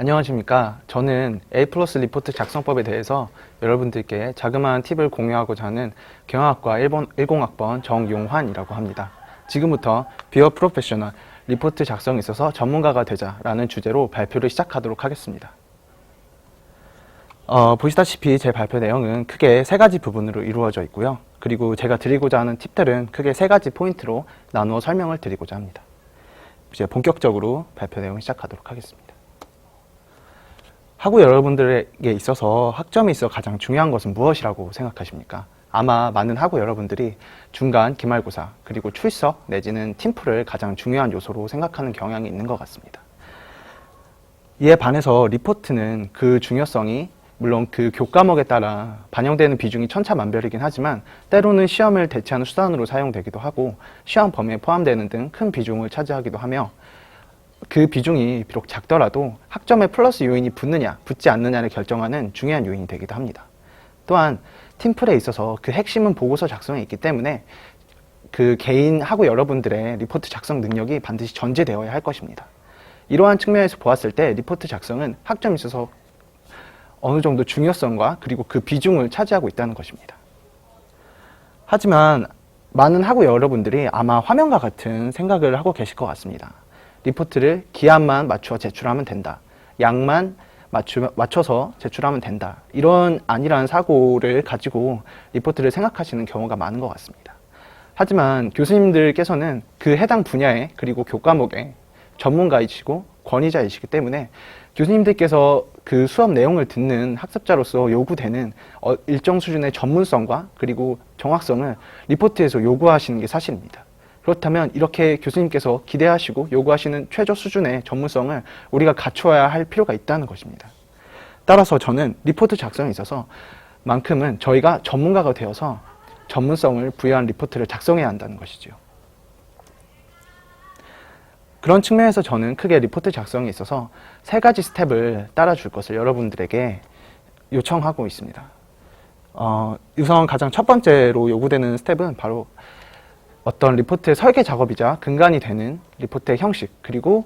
안녕하십니까. 저는 A 플러스 리포트 작성법에 대해서 여러분들께 자그마한 팁을 공유하고자 하는 경영학과 1번, 10학번 정용환이라고 합니다. 지금부터 비어 프로페셔널 리포트 작성에 있어서 전문가가 되자라는 주제로 발표를 시작하도록 하겠습니다. 어, 보시다시피 제 발표 내용은 크게 세 가지 부분으로 이루어져 있고요. 그리고 제가 드리고자 하는 팁들은 크게 세 가지 포인트로 나누어 설명을 드리고자 합니다. 이제 본격적으로 발표 내용 시작하도록 하겠습니다. 학우 여러분들에게 있어서 학점에 있어 가장 중요한 것은 무엇이라고 생각하십니까? 아마 많은 학우 여러분들이 중간 기말고사 그리고 출석 내지는 팀플을 가장 중요한 요소로 생각하는 경향이 있는 것 같습니다. 이에 반해서 리포트는 그 중요성이 물론 그 교과목에 따라 반영되는 비중이 천차만별이긴 하지만 때로는 시험을 대체하는 수단으로 사용되기도 하고 시험 범위에 포함되는 등 큰 비중을 차지하기도 하며 그 비중이 비록 작더라도 학점에 플러스 요인이 붙느냐 붙지 않느냐를 결정하는 중요한 요인이 되기도 합니다. 또한 팀플에 있어서 그 핵심은 보고서 작성에 있기 때문에 그 개인하고 여러분들의 리포트 작성 능력이 반드시 전제되어야 할 것입니다. 이러한 측면에서 보았을 때 리포트 작성은 학점에 있어서 어느 정도 중요성과 그리고 그 비중을 차지하고 있다는 것입니다. 하지만 많은 학우 여러분들이 아마 화면과 같은 생각을 하고 계실 것 같습니다. 리포트를 기한만 맞추어 제출하면 된다. 양만 맞추, 맞춰서 제출하면 된다. 이런 아니라는 사고를 가지고 리포트를 생각하시는 경우가 많은 것 같습니다. 하지만 교수님들께서는 그 해당 분야에 그리고 교과목에 전문가이시고 권위자이시기 때문에 교수님들께서 그 수업 내용을 듣는 학습자로서 요구되는 어, 일정 수준의 전문성과 그리고 정확성을 리포트에서 요구하시는 게 사실입니다. 그렇다면 이렇게 교수님께서 기대하시고 요구하시는 최저 수준의 전문성을 우리가 갖추어야 할 필요가 있다는 것입니다. 따라서 저는 리포트 작성에 있어서 만큼은 저희가 전문가가 되어서 전문성을 부여한 리포트를 작성해야 한다는 것이죠. 그런 측면에서 저는 크게 리포트 작성에 있어서 세 가지 스텝을 따라줄 것을 여러분들에게 요청하고 있습니다. 어, 우선 가장 첫 번째로 요구되는 스텝은 바로 어떤 리포트의 설계 작업이자 근간이 되는 리포트의 형식 그리고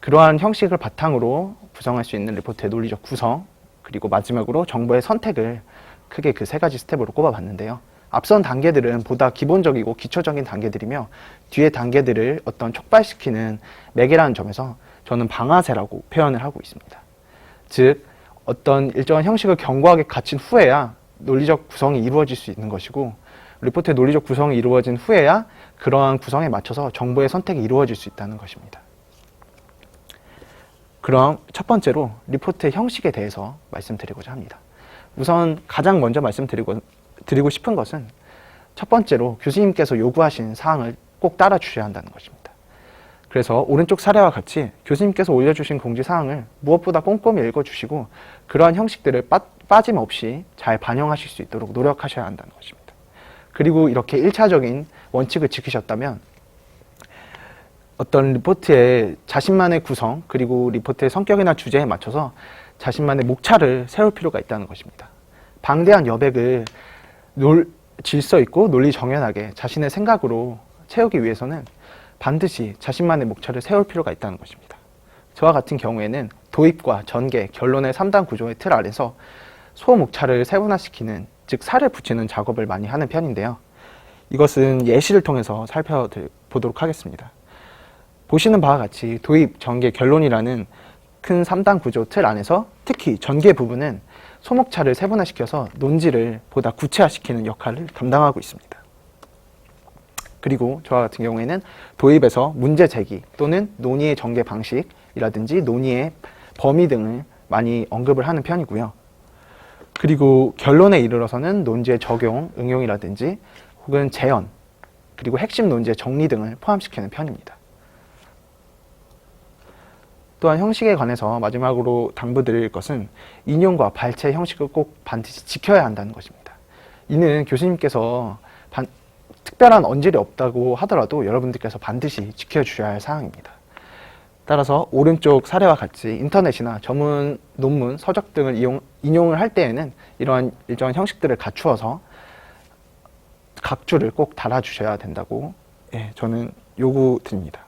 그러한 형식을 바탕으로 구성할 수 있는 리포트의 논리적 구성 그리고 마지막으로 정보의 선택을 크게 그 세 가지 스텝으로 꼽아봤는데요. 앞선 단계들은 보다 기본적이고 기초적인 단계들이며 뒤의 단계들을 어떤 촉발시키는 매개라는 점에서 저는 방아쇠라고 표현을 하고 있습니다. 즉 어떤 일정한 형식을 견고하게 갖춘 후에야 논리적 구성이 이루어질 수 있는 것이고 리포트의 논리적 구성이 이루어진 후에야 그러한 구성에 맞춰서 정보의 선택이 이루어질 수 있다는 것입니다. 그럼 첫 번째로 리포트의 형식에 대해서 말씀드리고자 합니다. 우선 가장 먼저 말씀드리고 드리고 싶은 것은 첫 번째로 교수님께서 요구하신 사항을 꼭 따라 주셔야 한다는 것입니다. 그래서 오른쪽 사례와 같이 교수님께서 올려주신 공지 사항을 무엇보다 꼼꼼히 읽어주시고 그러한 형식들을 빠, 빠짐없이 잘 반영하실 수 있도록 노력하셔야 한다는 것입니다. 그리고 이렇게 1차적인 원칙을 지키셨다면 어떤 리포트의 자신만의 구성 그리고 리포트의 성격이나 주제에 맞춰서 자신만의 목차를 세울 필요가 있다는 것입니다. 방대한 여백을 놀, 질서 있고 논리 정연하게 자신의 생각으로 채우기 위해서는 반드시 자신만의 목차를 세울 필요가 있다는 것입니다. 저와 같은 경우에는 도입과 전개, 결론의 3단 구조의 틀 아래서 소목차를 세분화시키는 즉 살을 붙이는 작업을 많이 하는 편인데요. 이것은 예시를 통해서 살펴보도록 하겠습니다. 보시는 바와 같이 도입, 전개, 결론이라는 큰 3단 구조 틀 안에서 특히 전개 부분은 소목차를 세분화시켜서 논지를 보다 구체화시키는 역할을 담당하고 있습니다. 그리고 저와 같은 경우에는 도입에서 문제 제기 또는 논의의 전개 방식이라든지 논의의 범위 등을 많이 언급을 하는 편이고요. 그리고 결론에 이르러서는 논지의 적용, 응용이라든지 혹은 재현, 그리고 핵심 논지의 정리 등을 포함시키는 편입니다. 또한 형식에 관해서 마지막으로 당부드릴 것은 인용과 발췌 형식을 꼭 반드시 지켜야 한다는 것입니다. 이는 교수님께서 반, 특별한 언질이 없다고 하더라도 여러분들께서 반드시 지켜주셔야 할 사항입니다. 따라서 오른쪽 사례와 같이 인터넷이나 전문 논문, 서적 등을 이용, 인용을 할 때에는 이러한 일정한 형식들을 갖추어서 각주를 꼭 달아주셔야 된다고 예, 저는 요구드립니다.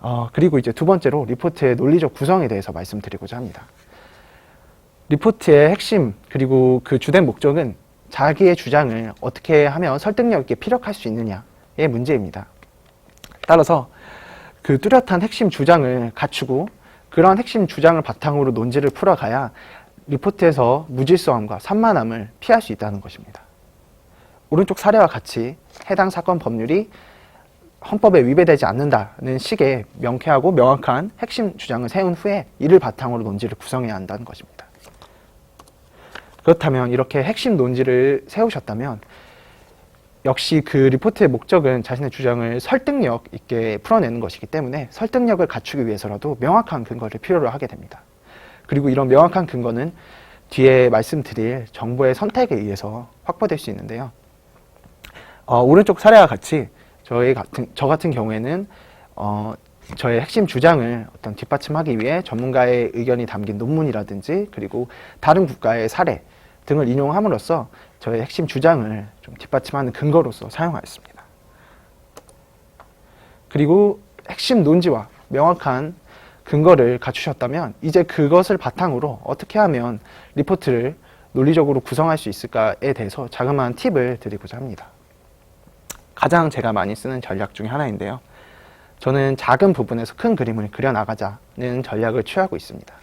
어, 그리고 이제 두 번째로 리포트의 논리적 구성에 대해서 말씀드리고자 합니다. 리포트의 핵심 그리고 그 주된 목적은 자기의 주장을 어떻게 하면 설득력 있게 피력할 수 있느냐의 문제입니다. 따라서 그 뚜렷한 핵심 주장을 갖추고 그러한 핵심 주장을 바탕으로 논지를 풀어가야 리포트에서 무질서함과 산만함을 피할 수 있다는 것입니다. 오른쪽 사례와 같이 해당 사건 법률이 헌법에 위배되지 않는다는 식의 명쾌하고 명확한 핵심 주장을 세운 후에 이를 바탕으로 논지를 구성해야 한다는 것입니다. 그렇다면 이렇게 핵심 논지를 세우셨다면 역시 그 리포트의 목적은 자신의 주장을 설득력 있게 풀어내는 것이기 때문에 설득력을 갖추기 위해서라도 명확한 근거를 필요로 하게 됩니다. 그리고 이런 명확한 근거는 뒤에 말씀드릴 정보의 선택에 의해서 확보될 수 있는데요. 어, 오른쪽 사례와 같이 저희 같은 저 같은 경우에는 어, 저의 핵심 주장을 어떤 뒷받침하기 위해 전문가의 의견이 담긴 논문이라든지 그리고 다른 국가의 사례 등을 인용함으로써 저의 핵심 주장을 좀 뒷받침하는 근거로서 사용하였습니다. 그리고 핵심 논지와 명확한 근거를 갖추셨다면 이제 그것을 바탕으로 어떻게 하면 리포트를 논리적으로 구성할 수 있을까에 대해서 자그마한 팁을 드리고자 합니다. 가장 제가 많이 쓰는 전략 중에 하나인데요. 저는 작은 부분에서 큰 그림을 그려나가자는 전략을 취하고 있습니다.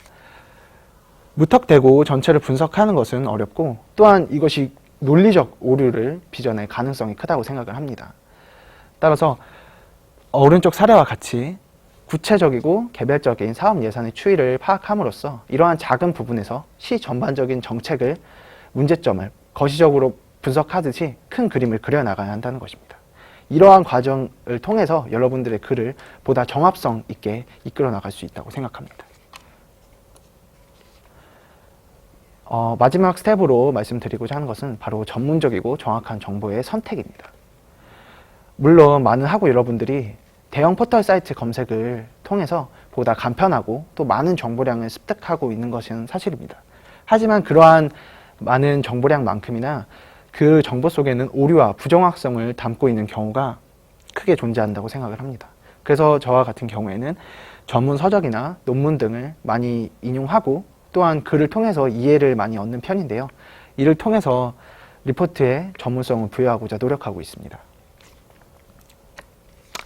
무턱대고 전체를 분석하는 것은 어렵고 또한 이것이 논리적 오류를 빚어낼 가능성이 크다고 생각을 합니다. 따라서 오른쪽 사례와 같이 구체적이고 개별적인 사업 예산의 추이를 파악함으로써 이러한 작은 부분에서 시 전반적인 정책을 문제점을 거시적으로 분석하듯이 큰 그림을 그려나가야 한다는 것입니다. 이러한 과정을 통해서 여러분들의 글을 보다 정합성 있게 이끌어 나갈 수 있다고 생각합니다. 어, 마지막 스텝으로 말씀드리고자 하는 것은 바로 전문적이고 정확한 정보의 선택입니다. 물론 많은 학우 여러분들이 대형 포털 사이트 검색을 통해서 보다 간편하고 또 많은 정보량을 습득하고 있는 것은 사실입니다. 하지만 그러한 많은 정보량만큼이나 그 정보 속에는 오류와 부정확성을 담고 있는 경우가 크게 존재한다고 생각을 합니다. 그래서 저와 같은 경우에는 전문 서적이나 논문 등을 많이 인용하고 또한 글을 통해서 이해를 많이 얻는 편인데요. 이를 통해서 리포트에 전문성을 부여하고자 노력하고 있습니다.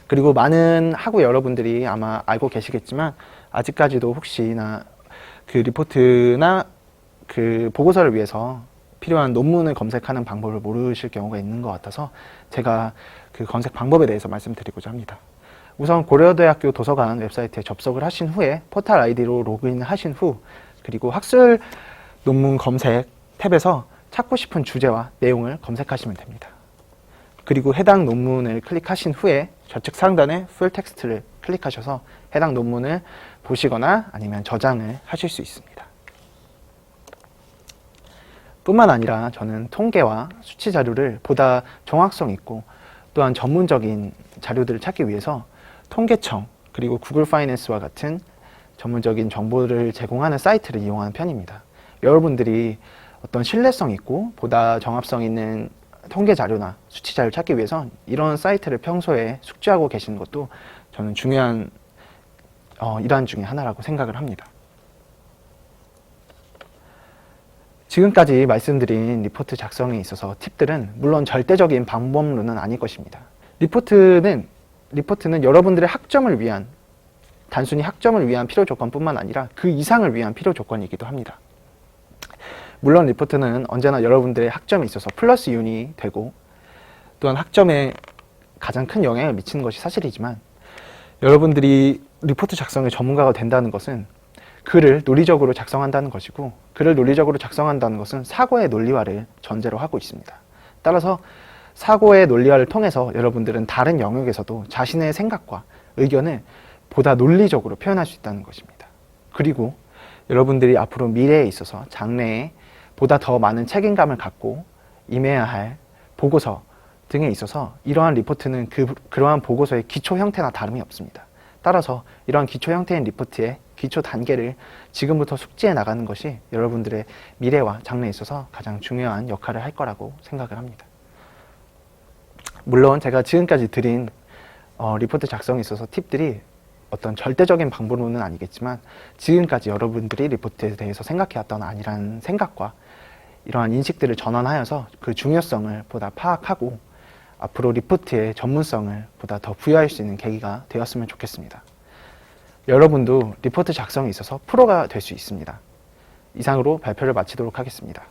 그리고 많은 학우 여러분들이 아마 알고 계시겠지만 아직까지도 혹시나 그 리포트나 그 보고서를 위해서 필요한 논문을 검색하는 방법을 모르실 경우가 있는 것 같아서 제가 그 검색 방법에 대해서 말씀드리고자 합니다. 우선 고려대학교 도서관 웹사이트에 접속을 하신 후에 포털 아이디로 로그인 하신 후 그리고 학술 논문 검색 탭에서 찾고 싶은 주제와 내용을 검색하시면 됩니다. 그리고 해당 논문을 클릭하신 후에 좌측 상단에 풀 텍스트를 클릭하셔서 해당 논문을 보시거나 아니면 저장을 하실 수 있습니다. 뿐만 아니라 저는 통계와 수치 자료를 보다 정확성 있고 또한 전문적인 자료들을 찾기 위해서 통계청 그리고 구글 파이낸스와 같은 전문적인 정보를 제공하는 사이트를 이용하는 편입니다. 여러분들이 어떤 신뢰성 있고 보다 정합성 있는 통계 자료나 수치 자료를 찾기 위해서 이런 사이트를 평소에 숙지하고 계시는 것도 저는 중요한 어, 일환 중에 하나라고 생각을 합니다. 지금까지 말씀드린 리포트 작성에 있어서 팁들은 물론 절대적인 방법론은 아닐 것입니다. 리포트는 리포트는 여러분들의 학점을 위한 단순히 학점을 위한 필요 조건뿐만 아니라 그 이상을 위한 필요 조건이기도 합니다. 물론 리포트는 언제나 여러분들의 학점에 있어서 플러스 윤이 되고 또한 학점에 가장 큰 영향을 미치는 것이 사실이지만 여러분들이 리포트 작성의 전문가가 된다는 것은 글을 논리적으로 작성한다는 것이고 글을 논리적으로 작성한다는 것은 사고의 논리화를 전제로 하고 있습니다. 따라서 사고의 논리화를 통해서 여러분들은 다른 영역에서도 자신의 생각과 의견을 보다 논리적으로 표현할 수 있다는 것입니다. 그리고 여러분들이 앞으로 미래에 있어서 장래에 보다 더 많은 책임감을 갖고 임해야 할 보고서 등에 있어서 이러한 리포트는 그, 그러한 보고서의 기초 형태나 다름이 없습니다. 따라서 이러한 기초 형태인 리포트의 기초 단계를 지금부터 숙지해 나가는 것이 여러분들의 미래와 장래에 있어서 가장 중요한 역할을 할 거라고 생각을 합니다. 물론 제가 지금까지 드린 어, 리포트 작성에 있어서 팁들이 어떤 절대적인 방법론은 아니겠지만 지금까지 여러분들이 리포트에 대해서 생각해왔던 아니라는 생각과 이러한 인식들을 전환하여서 그 중요성을 보다 파악하고 앞으로 리포트의 전문성을 보다 더 부여할 수 있는 계기가 되었으면 좋겠습니다. 여러분도 리포트 작성에 있어서 프로가 될 수 있습니다. 이상으로 발표를 마치도록 하겠습니다.